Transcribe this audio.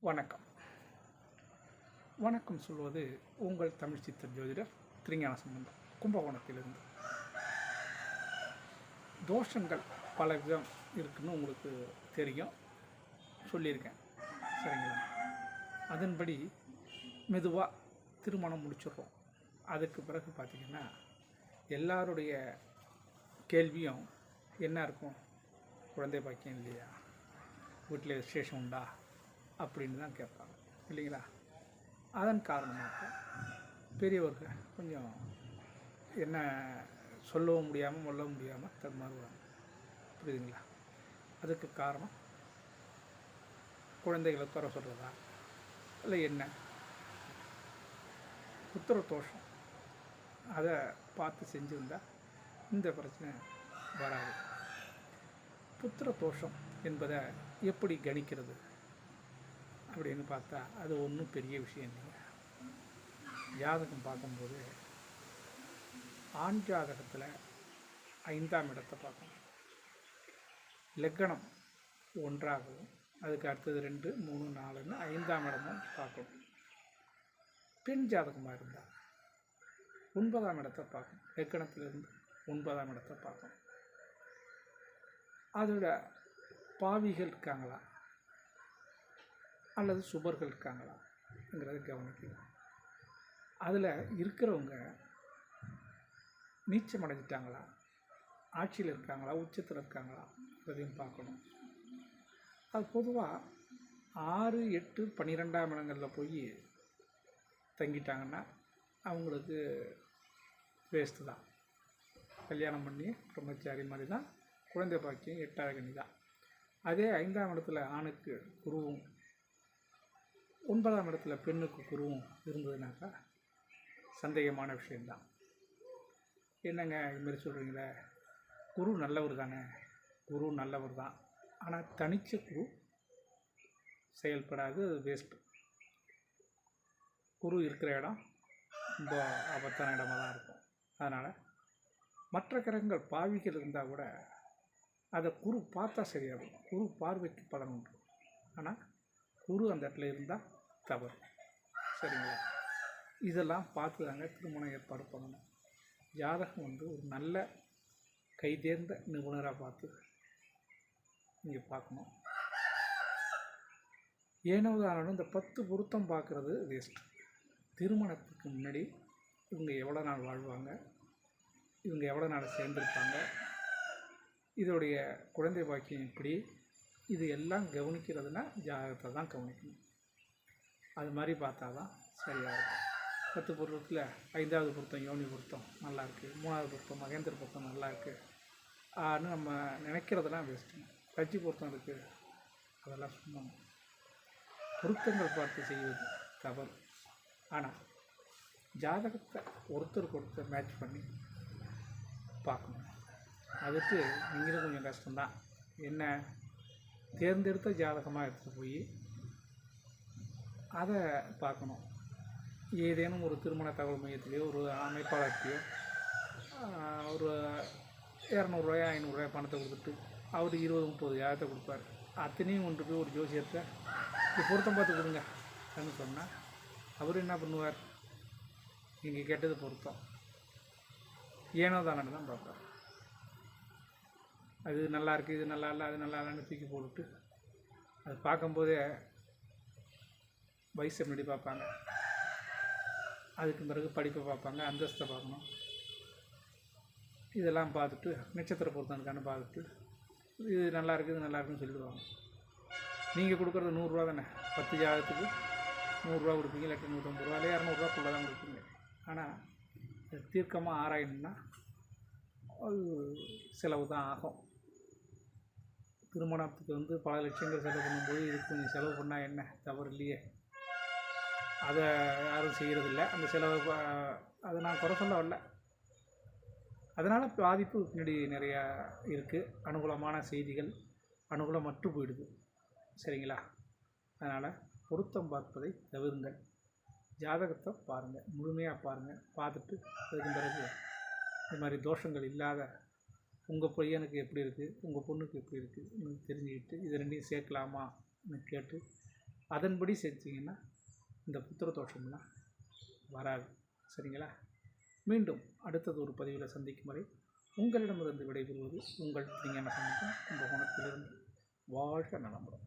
வணக்கம். வணக்கம் சொல்வது உங்கள் தமிழ் சித்தர் ஜோதிடர் திருஞான சம்பந்தம் கும்பகோணத்திலிருந்து. தோஷங்கள் பல விதம் இருக்குன்னு உங்களுக்கு தெரியும். சொல்லியிருக்கேன். சரிங்களா? அதன்படி மெதுவாக திருமணம் முடிச்சிடுறோம். அதுக்கு பிறகு பார்த்திங்கன்னா எல்லாருடைய கேள்வியும் என்ன இருக்கும்? குழந்தை பாக்கியம் இல்லையா? வீட்டில் விசேஷம் உண்டா? அப்படின்னு தான் கேட்பாங்க. இல்லைங்களா? அதன் காரணமாக பெரியவர்கள் கொஞ்சம் என்ன சொல்லவும் முடியாமல் சொல்ல முடியாமல் தடுமாறுவாங்க. புரியுதுங்களா? அதுக்கு காரணம் குழந்தைகளை துறை சொல்கிறதா இல்லை என்ன? புத்திர தோஷம். அதை பார்த்து செஞ்சுருந்தா இந்த பிரச்சனை வராது. புத்திர தோஷம் என்பதை எப்படி கணிக்கிறது? அப்படின்னு பார்த்தா அது ஒன்றும் பெரிய விஷயம் இல்லைங்க. ஜாதகம் பார்க்கும்போது ஆண் ஜாதகத்தில் ஐந்தாம் இடத்தை பார்க்கணும். லக்கணம் ஒன்றாகவும் அதுக்கு அடுத்தது ரெண்டு மூணு நாலுன்னு ஐந்தாம் இடமும் பார்க்கணும். பெண் ஜாதகமாக இருந்தால் ஒன்பதாம் இடத்தை பார்க்கணும். லக்கணத்திலிருந்து ஒன்பதாம் இடத்தை பார்க்கணும். அதோட பாவிகள் இருக்காங்களா? அல்லது சுபர்கள் இருக்காங்களாங்கிறத கவனிக்கணும். அதில் இருக்கிறவங்க நீச்சம் அடைஞ்சிட்டாங்களா? ஆட்சியில் இருக்காங்களா? உச்சத்தில் இருக்காங்களா? அதையும் பார்க்கணும். அது பொதுவாக ஆறு எட்டு பன்னிரெண்டாம் இடங்களில் போய் தங்கிட்டாங்கன்னா அவங்களுக்கு வேஸ்ட்டு தான். கல்யாணம் பண்ணி பிரம்மச்சாரி மாதிரி தான் குழந்தை பாக்கியம் எட்டாவது கணி தான் அதே ஐந்தாம் இடத்துல ஆணுக்கு குருவும் ஒன்பதாம் இடத்துல பெண்ணுக்கு குருவும் இருந்ததுனாக்கா சந்தேகமான விஷயந்தான் என்னங்க இதுமாரி சொல்கிறீங்களே குரு நல்லவர் தானே குரு நல்லவர் தான் ஆனால் தனிச்ச குரு செயல்படாது அது வேஸ்ட்டு குரு இருக்கிற இடம் ரொம்ப ஆபத்தான இடமா தான் இருக்கும். அதனால் மற்ற கிரகங்கள் பாவிகள் இருந்தால் கூட அதை குரு பார்த்தா சரியாகும். குரு பார்வைக்கு பலன் உண்டு. ஆனால் குரு அந்த இடத்துல இருந்தால் தவறு. சரிங்களா? இதெல்லாம் பார்த்து தாங்க திருமணம் ஏற்பாடு பண்ணணும். ஜாதகம் வந்து ஒரு நல்ல கைதேர்ந்த நிபுணராக பார்த்து நீங்கள் பார்க்கணும். ஏனோதானும் இந்த பத்து பொருத்தம் பார்க்குறது வேஸ்ட் திருமணத்துக்கு முன்னாடி இவங்க எவ்வளோ நாள் வாழ்வாங்க? இவங்க எவ்வளோ நாள் சேர்ந்துருப்பாங்க? இதோடைய குழந்தை பாக்கியம் எப்படி? இது எல்லாம் கவனிக்கிறதுனா ஜாதகத்தை தான் கவனிக்கணும். அது மாதிரி பார்த்தா தான் சரியாக இருக்கும். பத்து பொருத்தத்தில் ஐந்தாவது பொருத்தம் யோனி பொருத்தம் நல்லா இருக்குது மூணாவது பொருத்தம் மகேந்திர பொருத்தம் நல்லா இருக்குது நம்ம நினைக்கிறதெல்லாம் வேஸ்ட்டுங்க கட்சி பொருத்தம் இருக்குது அதெல்லாம் சும்மா பொருத்தங்கள் பார்த்து செய்வது தவறு. ஆனால் ஜாதகத்தை ஒருத்தருக்கு ஒருத்தர் மேட்ச் பண்ணி பார்க்கணும். அதுக்கு நீங்களும் கொஞ்சம் கஷ்டம்தான். என்ன? தேர்ந்தெடுத்த ஜாதகமாக எடுத்துகிட்டு போய் அதை பார்க்கணும். ஏதேனும் ஒரு திருமண தகவல் மையத்திலேயோ ஒரு அமைப்பாளர்கிட்டையோ ஒரு இரநூறுவாயோ ஐநூறுரூவாய் பணத்தை கொடுத்துட்டு அவர் இருபது முப்பது ஜாதகத்தை கொடுப்பார். அத்தனையும் கொண்டு போய் ஒரு ஜோசியத்தை பொருத்தம் பார்த்து கொடுங்க அப்படின்னு சொன்னால் அவர் என்ன பண்ணுவார்? நீங்கள் கெட்டது பொருத்தம். ஏனோ தானே தான் பார்ப்பார். அது நல்லா இருக்குது இது நல்லா இல்லை அது நல்லா இல்லைன்னு தூக்கி போட்டுட்டு அது பார்க்கும்போதே வயசை முன்னாடி பார்ப்பாங்க. அதுக்கு பிறகு படிப்பை பார்ப்பாங்க அந்தஸ்தை பார்க்கணும். இதெல்லாம் பார்த்துட்டு நட்சத்திர பொருத்தனுக்கான பார்த்துட்டு இது நல்லா இருக்குது இது நல்லா இருக்குன்னு சொல்லுவாங்க நீங்கள் கொடுக்குறது நூறுரூவா தானே? பத்து ஜாதகத்துக்கு நூறுரூவா கொடுப்பீங்க இல்லாட்டி நூற்றம்பது ரூபா இல்லை இரநூறுவாக்குள்ளே தான் கொடுப்பீங்க. ஆனால் இது தீர்க்கமாக ஆராயணும்னா அது செலவு தான் ஆகும். திருமணத்துக்கு வந்து பல லட்சங்கள் செலவு பண்ணும்போது இதுக்கு கொஞ்சம் செலவு பண்ணால் என்ன? தவறு இல்லையே. அதை யாரும் செய்கிறதில்ல அந்த செலவு அதை நான் குறை சொல்ல வரல. அதனால் பாதிப்பு பின்னாடி நிறையா இருக்குது அனுகூலமான செய்திகள் அனுகூலமற்று போயிடுது. சரிங்களா? அதனால் பொருத்தம் பார்ப்பதை தவிருங்கள். ஜாதகத்தை பாருங்கள் முழுமையாக பாருங்கள் பார்த்துட்டு அதுக்கு பிறகு இது மாதிரி தோஷங்கள் இல்லாத உங்கள் பையனுக்கு எப்படி இருக்குது உங்கள் பொண்ணுக்கு எப்படி இருக்குது தெரிஞ்சுக்கிட்டு இது ரெண்டையும் சேர்க்கலாமான்னு கேட்டு அதன்படி சேர்த்திங்கன்னா இந்த புத்திர தோஷம்லாம் வராது. சரிங்களா? மீண்டும் அடுத்தது ஒரு பதிவில் சந்திக்கும் வரை உங்களிடமிருந்து விடைபெறுவது உங்கள் விஞ்ஞான சமூகம் கும்பகோணத்திலிருந்து. வாழ்க நலமுடன்.